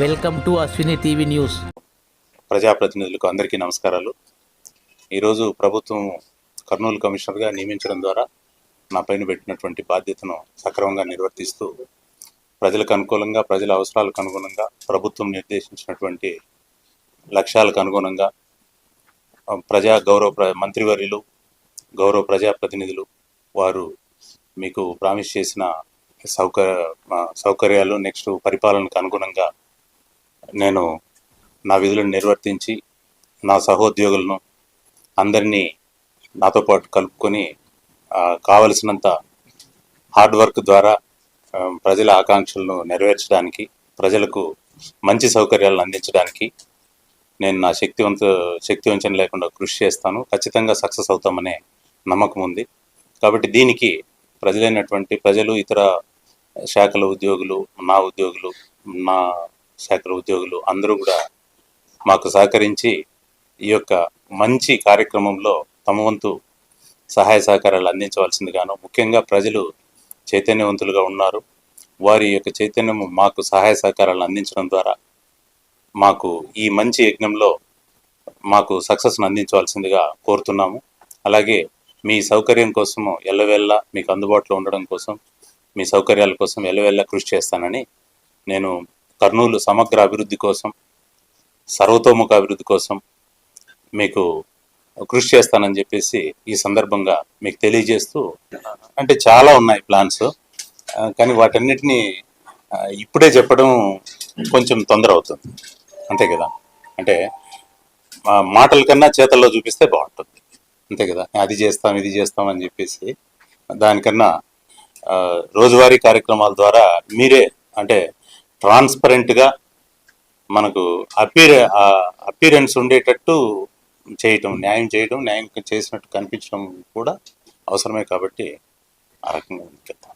Welcome to Ashwini TV news. ప్రజాప్రతినిధులకు అందరికీ నమస్కారాలు. ఈరోజు ప్రభుత్వం కర్నూలు కమిషనర్గా నియమించడం ద్వారా నా పైన పెట్టినటువంటి బాధ్యతను సక్రమంగా నిర్వర్తిస్తూ ప్రజలకు అనుకూలంగా ప్రజల అవసరాలకు అనుగుణంగా ప్రభుత్వం నిర్దేశించినటువంటి లక్ష్యాలకు అనుగుణంగా ప్రజా గౌరవ ప్ర మంత్రివర్యులు గౌరవ ప్రజాప్రతినిధులు వారు మీకు ప్రామిస్ చేసిన సౌకర్య సౌకర్యాలు నెక్స్ట్ పరిపాలనకు అనుగుణంగా నేను నా విధులను నిర్వర్తించి నా సహోద్యోగులను అందరినీ నాతో పాటు కలుపుకొని కావలసినంత హార్డ్ వర్క్ ద్వారా ప్రజల ఆకాంక్షలను నెరవేర్చడానికి ప్రజలకు మంచి సౌకర్యాలను అందించడానికి నేను నా శక్తివంత శక్తివంచన లేకుండా కృషి చేస్తాను. ఖచ్చితంగా సక్సెస్ అవుతామనే నమ్మకం ఉంది. కాబట్టి దీనికి ప్రజలైనటువంటి ప్రజలు ఇతర శాఖల ఉద్యోగులు నా ఉద్యోగులు నా శాఖల ఉద్యోగులు అందరూ కూడా మాకు సహకరించి ఈ యొక్క మంచి కార్యక్రమంలో తమ వంతు సహాయ సహకారాలు అందించవలసిందిగాను ముఖ్యంగా ప్రజలు చైతన్యవంతులుగా ఉన్నారు. వారి యొక్క చైతన్యం మాకు సహాయ సహకారాలు అందించడం ద్వారా మాకు ఈ మంచి యజ్ఞంలో మాకు సక్సెస్ను అందించవలసిందిగా కోరుతున్నాము. అలాగే మీ సౌకర్యం కోసము ఎల్లవేళ మీకు అందుబాటులో ఉండడం కోసం మీ సౌకర్యాల కోసం ఎల్లవేళ కృషి చేస్తానని నేను కర్నూలు సమగ్ర అభివృద్ధి కోసం సర్వతోముఖ అభివృద్ధి కోసం మీకు కృషి చేస్తానని చెప్పేసి ఈ సందర్భంగా మీకు తెలియజేస్తూ అంటే చాలా ఉన్నాయి ప్లాన్స్. కానీ వాటన్నిటిని ఇప్పుడే చెప్పడం కొంచెం తొందర అవుతుంది. అంతే కదా? అంటే మాటల కన్నా చేతల్లో చూపిస్తే బాగుంటుంది. అంతే కదా? అది చేస్తాం ఇది చేస్తాం అని చెప్పేసి దానికన్నా రోజువారీ కార్యక్రమాల ద్వారా మీరే అంటే ట్రాన్స్పరెంట్గా మనకు అపీర్ అపీరెన్స్ ఉండేటట్టు చేయటం న్యాయం చేయడం న్యాయం చేసినట్టు కనిపించడం కూడా అవసరమే కాబట్టి ఆ రకంగా ముందుకెళ్తాం